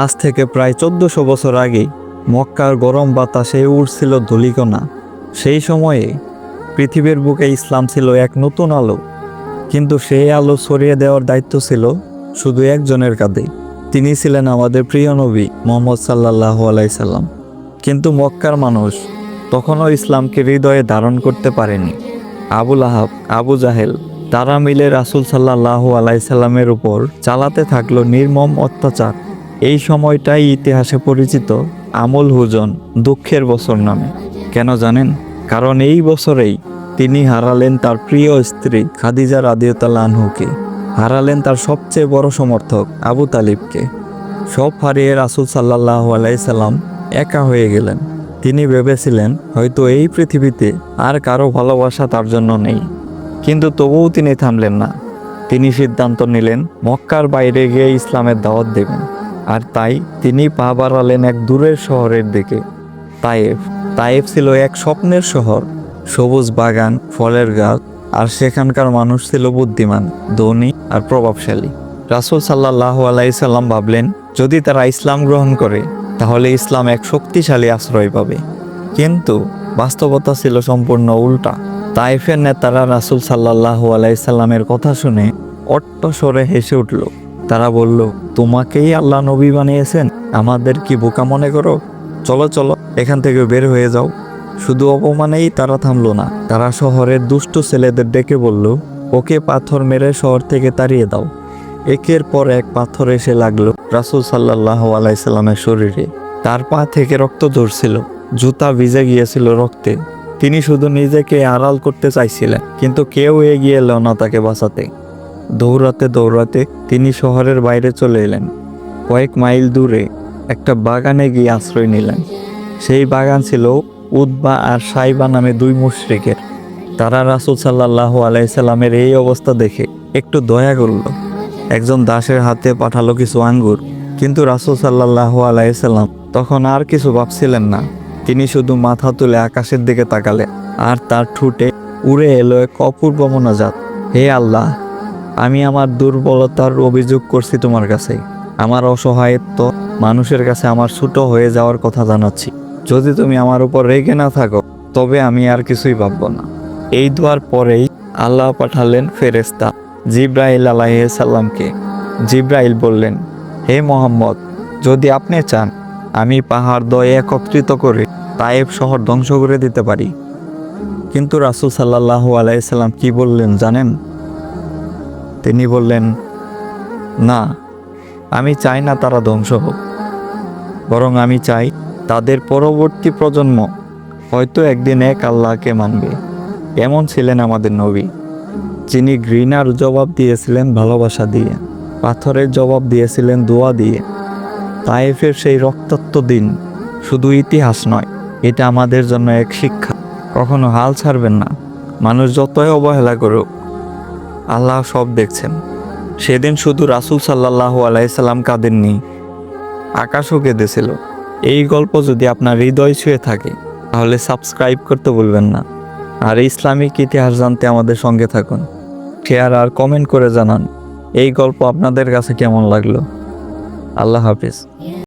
আজ থেকে প্রায় চোদ্দশো বছর আগে মক্কার গরম বাতাসে উড়ছিল ধুলিকণা। সেই সময়ে পৃথিবীর বুকে ইসলাম ছিল এক নতুন আলো। কিন্তু সেই আলো ছড়িয়ে দেওয়ার দায়িত্ব ছিল শুধু একজনের কাঁধে। তিনি ছিলেন আমাদের প্রিয় নবী মোহাম্মদ সাল্লাহ আলাইসাল্লাম কিন্তু মক্কার মানুষ তখনও ইসলামকে হৃদয়ে ধারণ করতে পারেনি। আবুল আহাব, আবু জাহেল তারা মিলে রাসুল সাল্লাহ আলাইসাল্লামের উপর চালাতে থাকল নির্মম অত্যাচার। এই সময়টাই ইতিহাসে পরিচিত আমল হুজন দুঃখের বছর নামে। কেন জানেন? কারণ এই বছরেই তিনি হারালেন তার প্রিয় স্ত্রী খাদিজা রাদিয়তাল আনহুকে। হারালেন তার সবচেয়ে বড় সমর্থক আবু তালিবকে। সব হারিয়ে রাসুল সাল্লাহ আলাইসাল্লাম একা হয়ে গেলেন। তিনি ভেবেছিলেন, হয়তো এই পৃথিবীতে আর কারও ভালোবাসা তার জন্য নেই। কিন্তু তবুও তিনি থামলেন না। তিনি সিদ্ধান্ত নিলেন, মক্কার বাইরে গিয়ে ইসলামের দাওয়াত দেবেন। আর তাই তিনি পা বাড়ালেন এক দূরের শহরের দিকে। তায়েফ তায়েফ ছিল এক স্বপ্নের শহর। সবুজ বাগান, ফলের গাছ, আর সেখানকার মানুষ ছিল বুদ্ধিমান, ধনী আর প্রভাবশালী। রাসুল সাল্লাহ আলাইসাল্লাম ভাবলেন, যদি তারা ইসলাম গ্রহণ করে, তাহলে ইসলাম এক শক্তিশালী আশ্রয় পাবে। কিন্তু বাস্তবতা ছিল সম্পূর্ণ উল্টা। তাইফের নেতারা রাসুল সাল্লাহ আলাইসাল্লামের কথা শুনে অট্ট স্বরে হেসে উঠল। তারা বলল, তোমাকেই আল্লাহ নবী বানিয়েছেন? আমাদের কি বোকা মনে করো? চলো চলো, এখান থেকে বের হয়ে যাও। শুধু অপমানেই তারা থামল না। তারা শহরের দুষ্ট ছেলেদের ডেকে বলল, ওকে পাথর মেরে শহর থেকে তাড়িয়ে দাও। একের পর এক পাথর এসে লাগল রাসুল সাল্লাহ আলাইসাল্লামের শরীরে। তার পা থেকে রক্ত ঝরছিল, জুতা ভিজে গিয়েছিল রক্তে। তিনি শুধু নিজেকে আড়াল করতে চাইছিলেন, কিন্তু কেউ এগিয়ে এলো না তাকে বাঁচাতে। দৌড়াতে দৌড়াতে তিনি শহরের বাইরে চলে এলেন। কয়েক মাইল দূরে একটা বাগানে গিয়ে আশ্রয় নিলেন। সেই বাগান ছিল উদ্বা আর সাইবা নামে দুই মুশরিকের। তারা রাসুল সাল্লাহ আলাইসাল্লামের এই অবস্থা দেখে একটু দয়া করল। একজন দাসের হাতে পাঠালো কিছু আঙ্গুর, কিন্তু রাসুল সাল্লাহ আলাইসাল্লাম তখন আর কিছু ভাবছিলেন না। তিনি শুধু মাথা তুলে আকাশের দিকে তাকালেন, আর তার ঠুটে উড়ে এলো এক অপূর্ব মোনাজাত। হে আল্লাহ আমি আমার দুর্বলতার অভিযোগ করছি তোমার কাছে। আমার অসহায়ত্ব মানুষের কাছে আমার ছোট হয়ে যাওয়ার কথা জানাচ্ছি। যদি তুমি আমার উপর রেগে না থাকো, তবে আমি আর কিছুই ভাববো না। এই দোয়ার পরেই আল্লাহ পাঠালেন ফেরেস্তা জিব্রাইল আলাইসাল্লামকে জিব্রাইল বললেন, হে মোহাম্মদ, যদি আপনি চান, আমি পাহাড় দয়ে একত্রিত করে তায়েব শহর ধ্বংস করে দিতে পারি। কিন্তু রাসুল সাল্লাহ আলাইসাল্লাম কি বললেন জানেন? তিনি বললেন, না, আমি চাই না তারা ধ্বংস হোক। বরং আমি চাই তাদের পরবর্তী প্রজন্ম হয়তো একদিন এক আল্লাহকে মানবে। এমন ছিলেন আমাদের নবী, যিনি ঘৃণার জবাব দিয়েছিলেন, ভালোবাসা দিয়ে, পাথরের জবাব দিয়েছিলেন, দোয়া দিয়ে। তায়েফের সেই রক্তাক্ত দিন শুধু ইতিহাস নয়, এটা আমাদের জন্য এক শিক্ষা। কখনো হাল ছাড়বেন না। মানুষ যতই অবহেলা করুক আল্লাহ সব দেখছেন। সেদিন শুধু রাসুল সাল্লাহ আলাইসাল্লাম কাঁদেননি, আকাশও কেঁদেছিল। এই গল্প যদি আপনার হৃদয় ছুঁয়ে থাকে, তাহলে সাবস্ক্রাইব করতে ভুলবেন না। আর ইসলামিক ইতিহাস জানতে আমাদের সঙ্গে থাকুন। শেয়ার আর কমেন্ট করে জানান, এই গল্প আপনাদের কাছে কেমন লাগল? আল্লাহ হাফিজ।